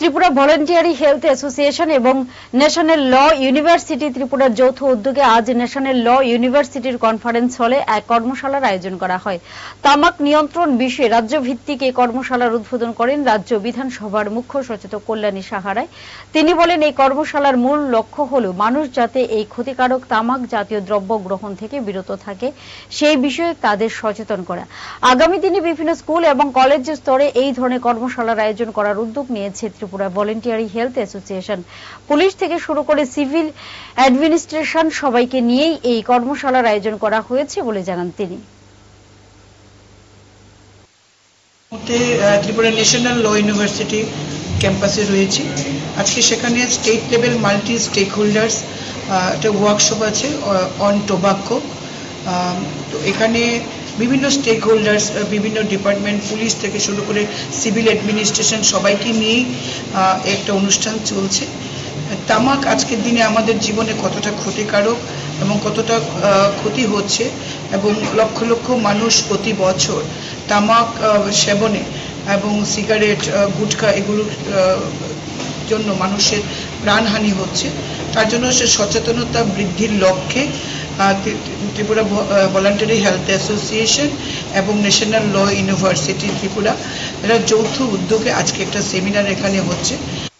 Tripura voluntary health association এবং national law university ত্রিপুরার যৌথ উদ্যোগে আজ ন্যাশনাল ল ইউনিভার্সিটির কনফারেন্স হলে এক কর্মশালার আয়োজন করা হয়। তামাক নিয়ন্ত্রণ বিষয়ে রাজ্য ভিত্তিক এই কর্মশালার উদ্বোধন করেন রাজ্য বিধানসভার মুখ্য সচেতক কল্যাণী সাহারায় তিনি বলেন, এই কর্মশালার মূল লক্ষ্য হল মানুষ যাতে এই ক্ষতিকারক তামাক জাতীয় দ্রব্য গ্রহণ থেকে বিরত থাকে, সেই বিষয়ে তাদের সচেতন করা। আগামী দিনে বিভিন্ন স্কুল এবং কলেজ স্তরে এই ধরনের কর্মশালার আয়োজন করার উদ্যোগ নিয়েছে Tripura voluntary health association. Police থেকে শুরু করে সিভিল অ্যাডমিনিস্ট্রেশন সবাইকে নিয়েই এই কর্মশালার আয়োজন করা হয়েছে বলে জানান তিনি। ত্রিপুরা ন্যাশনাল ল ইউনিভার্সিটি ক্যাম্পাসে রয়েছি। আজকে সেখানে state level multi stakeholders একটা ওয়ার্কশপ আছে অন টোবাক্কো তো এখানে বিভিন্ন স্টেক হোল্ডার্স বিভিন্ন ডিপার্টমেন্ট পুলিশ থেকে শুরু করে সিভিল অ্যাডমিনিস্ট্রেশন সবাইকে নিয়েই একটা অনুষ্ঠান চলছে। তামাক আজকের দিনে আমাদের জীবনে কতটা ক্ষতিকারক এবং কতটা ক্ষতি হচ্ছে এবং লক্ষ লক্ষ মানুষ প্রতি বছর তামাক সেবনে এবং সিগারেট গুটখা এগুলোর জন্য মানুষের প্রাণহানি হচ্ছে। তার জন্য সে সচেতনতা বৃদ্ধির লক্ষ্যে ত্রিপুরা ভলান্টারি হেলথ অ্যাসোসিয়েশন এবং ন্যাশনাল ল ইউনিভার্সিটি ত্রিপুরা এরা যৌথ উদ্যোগে আজকে একটা সেমিনার এখানে হচ্ছে।